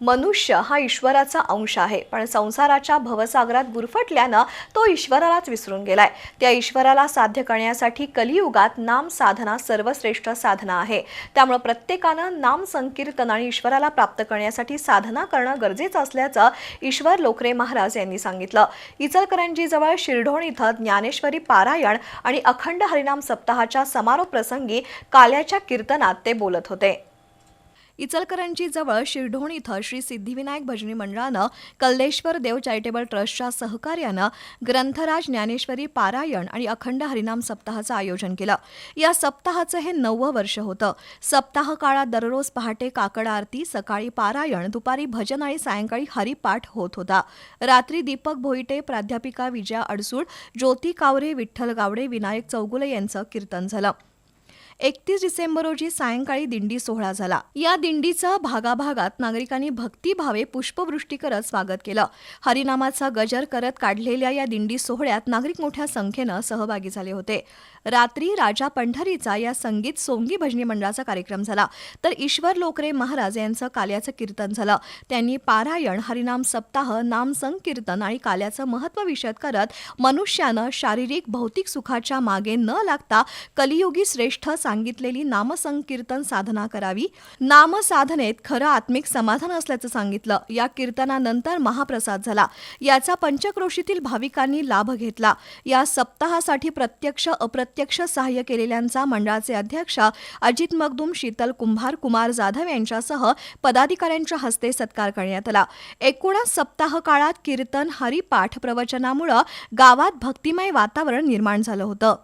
मनुष्य हा ईश्वराचा अंश आहे. पण संसाराच्या भवसागरात गुरफटल्यानं तो ईश्वरालाच विसरून गेलाय. त्या ईश्वराला साध्य करण्यासाठी कलियुगात नाम साधना सर्वश्रेष्ठ साधना आहे. त्यामुळे प्रत्येकानं नाम संकीर्तन आणि ईश्वराला प्राप्त करण्यासाठी साधना करणं गरजेचं असल्याचं ईश्वर लोकरे महाराज यांनी सांगितलं. इचलकरंजीजवळ शिरढोण इथं ज्ञानेश्वरी पारायण आणि अखंड हरिनाम सप्ताहाच्या समारोप प्रसंगी काल्याच्या कीर्तनात ते बोलत होते. इचलकरंजी जवळ शिरढोण इथं श्री सिद्धिविनायक भजनी मंडळानं कल्लेश्वर देव चॅरिटेबल ट्रस्टच्या सहकार्यानं ग्रंथराज ज्ञानेश्वरी पारायण आणि अखंड हरिनाम सप्ताहाचं आयोजन केलं. या सप्ताहाचं हे नववं वर्ष होतं. सप्ताह काळात दररोज पहाटे काकड आरती सकाळी पारायण दुपारी भजन आणि सायंकाळी हरिपाठ होत होता. रात्री दीपक भोईटे प्राध्यापिका विजया अडसूळ ज्योती कावरे विठ्ठल गावडे विनायक चौगुले यांचं कीर्तन झालं. एकतीस डिसेंबर रोजी सायंकाळी दिंडी सोहळा झाला. या दिंडीचं भागाभागात नागरिकांनी भक्तिभावे पुष्पवृष्टी करत स्वागत केलं. हरिनामाचा गजर करत काढलेल्या या दिंडी सोहळ्यात नागरिक मोठ्या संख्येनं सहभागी झाले होते. रात्री राजा पंढरीचा या संगीत सोंगी भजनी मंडळाचा कार्यक्रम झाला. तर ईश्वर लोकरे महाराज यांचं काल्याचं कीर्तन झालं. त्यांनी पारायण हरिनाम सप्ताह नाम संकीर्तन आणि काल्याचं महत्त्व विषद करत मनुष्यानं शारीरिक भौतिक सुखाच्या मागे न लागता कलियुगी श्रेष्ठ सांगितलेली नामसंकीर्तन साधना करावी. नामसाधनेत खरं आत्मिक समाधान असल्याचं सांगितलं. या कीर्तनानंतर महाप्रसाद झाला. याचा पंचक्रोशीतील भाविकांनी लाभ घेतला. या सप्ताहासाठी प्रत्यक्ष अप्रत्यक्ष सहाय्य केलेल्यांचा मंडळाचे अध्यक्ष अजित मगदूम शीतल कुंभार कुमार जाधव यांच्यासह पदाधिकाऱ्यांच्या हस्ते सत्कार करण्यात आला. एकूणच सप्ताह काळात कीर्तन हरिपाठ प्रवचनामुळं गावात भक्तिमय वातावरण निर्माण झालं होतं.